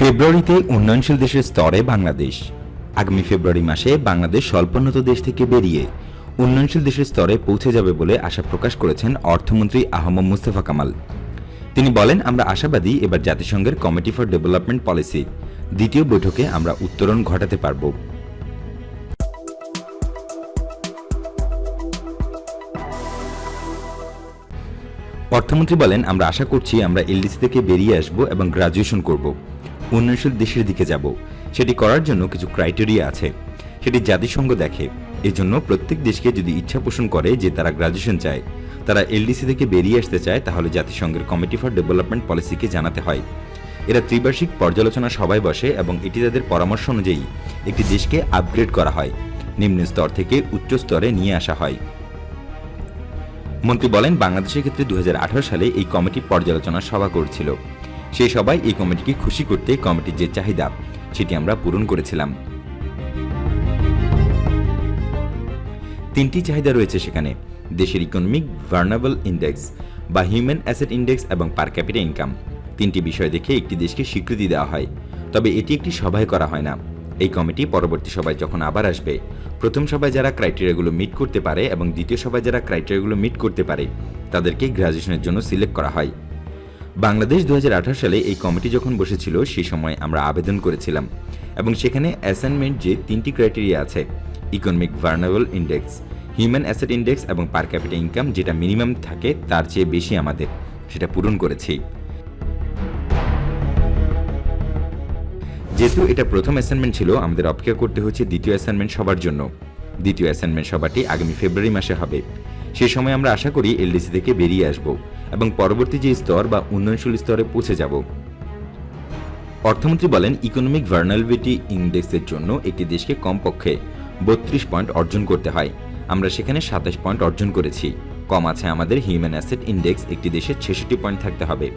ফেব্রুয়ারিতে উন্নয়নশীল দেশের স্তরে বাংলাদেশ। আগামী ফেব্রুয়ারি মাসে বাংলাদেশ স্বল্পোন্নত দেশ থেকে বেরিয়ে উন্নয়নশীল দেশের স্তরে পৌঁছে যাবে বলে আশা প্রকাশ করেছেন অর্থমন্ত্রী আহমদ মুস্তফা কামাল। তিনি বলেন, আমরা আশাবাদী এবার জাতিসংঘের কমিটি ফর ডেভেলপমেন্ট পলিসি দ্বিতীয় বৈঠকে আমরা উত্তরণ ঘটাতে পারব। অর্থমন্ত্রী বলেন, আমরা আশা করছি আমরা এলডিসি থেকে বেরিয়ে আসব এবং গ্রাজুয়েশন করব। উন্নয়নশীল দেশের দিকে যাব। সেটি করার জন্য কিছু ক্রাইটেরিয়া আছে। সেটি জাতিসংঘ দেখে। এজন্য প্রত্যেক দেশকে যদি ইচ্ছা পোষণ করে যে তারা গ্রাজুয়েশন চায়, তারা এলডিসি থেকে বেরিয়ে আসতে চায়, তাহলে জাতিসংঘের কমিটি ফর ডেভেলপমেন্ট পলিসিকে জানাতে হয়। এরা ত্রিবার্ষিক পর্যালোচনা সভায় বসে এবং এটি তাদের পরামর্শ অনুযায়ী একটি দেশকে আপগ্রেড করা হয়। নিম্ন স্তর থেকে উচ্চ স্তরে নিয়ে আসা হয়। মন্ত্রী বলেন, বাংলাদেশের ক্ষেত্রে দু হাজার আঠারো সালে এই কমিটি পর্যালোচনা সভা করছিল। সেই সবাই এই কমিটিকে খুশি করতে কমিটির যে চাহিদা, সেটি আমরা পূরণ করেছিলাম। তিনটি চাহিদা রয়েছে সেখানে। দেশের ইকোনমিক ভার্নাবল ইন্ডেক্স বা হিউম্যান অ্যাসেট ইন্ডেক্স এবং পার ক্যাপিটা ইনকাম তিনটি বিষয় দেখে একটি দেশকে স্বীকৃতি দেওয়া হয়। তবে এটি একটি সভায় করা হয় না। এই কমিটি পরবর্তী সভায় যখন আবার আসবে, প্রথম সভায় যারা ক্রাইটেরিয়াগুলো মিট করতে পারে এবং দ্বিতীয় সভায় যারা ক্রাইটেরিয়াগুলো মিট করতে পারে, তাদেরকে গ্র্যাজুয়েশনের জন্য সিলেক্ট করা হয়। বাংলাদেশ দু হাজার আঠারো সালে এই কমিটি যখন বসেছিল সেই সময় আমরা আবেদন করেছিলাম এবং সেখানে অ্যাসাইনমেন্ট যে তিনটি ক্রাইটেরিয়া আছে, economic vulnerable index, human asset index এবং পার ক্যাপিটা ইনকাম, যেটা মিনিমাম থাকে, তার চেয়ে বেশি আমাদের, সেটা পূরণ করেছি। যেহেতু এটা প্রথম অ্যাসাইনমেন্ট ছিল, আমাদের অপেক্ষা করতে হচ্ছে দ্বিতীয় অ্যাসাইনমেন্ট সবার জন্য। দ্বিতীয় অ্যাসাইনমেন্ট সভাটি আগামী ফেব্রুয়ারি মাসে হবে। সে সময় আমরা আশা করি এলডিসি থেকে বেরিয়ে আসব। এবং পরবর্তী যে স্তর বা উন্নয়নশীল স্তরে পৌঁছে যাব। অর্থমন্ত্রী বলেন ইকোনমিক ভার্নালিবিলিটি ইন্ডেক্সের জন্য একটি দেশকে কমপক্ষে বত্রিশ পয়েন্ট অর্জন করতে হয়। আমরা সেখানে সাতাশ পয়েন্ট অর্জন করেছি। কম আছে আমাদের হিউম্যান অ্যাসেট ইন্ডেক্স, একটি দেশের ছেষট্টি পয়েন্ট থাকতে হবে।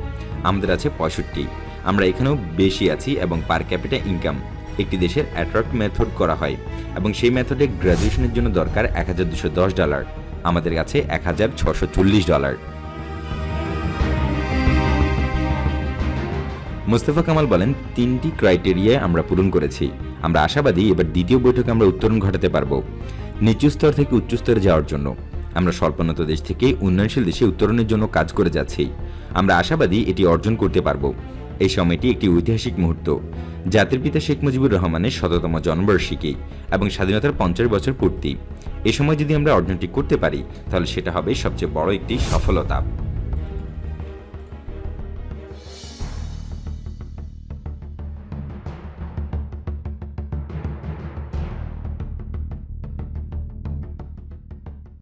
আমাদের আছে পঁয়ষট্টি। আমরা এখানেও বেশি আছি এবং পার ক্যাপিটা ইনকাম একটি দেশের অ্যাট্রাক্ট মেথড করা হয় এবং সেই মেথডে গ্র্যাজুয়েশনের জন্য দরকার এক হাজার দুশো দশ ডলার আমাদের কাছে এক হাজার ছশো চল্লিশ ডলার মুস্তফা কামাল বলেন, তিনটি ক্রাইটেরিয়ায় আমরা পূরণ করেছি। আমরা আশাবাদী এবার দ্বিতীয় বৈঠকে আমরা উত্তরণ ঘটাতে পারব, নিচু স্তর থেকে উচ্চ স্তরে যাওয়ার জন্য। আমরা স্বল্পোন্নত দেশ থেকে উন্নয়নশীল দেশে উত্তরণের জন্য কাজ করে যাচ্ছি। আমরা আশাবাদী এটি অর্জন করতে পারব। এই সময়টি একটি ঐতিহাসিক মুহূর্ত। জাতির পিতা শেখ মুজিবুর রহমানের শততম জন্মবার্ষিকী এবং স্বাধীনতার পঞ্চাশ বছর পূর্তি। এ সময় যদি আমরা অর্জনটি করতে পারি, তাহলে সেটা হবে সবচেয়ে বড় একটি সফলতা।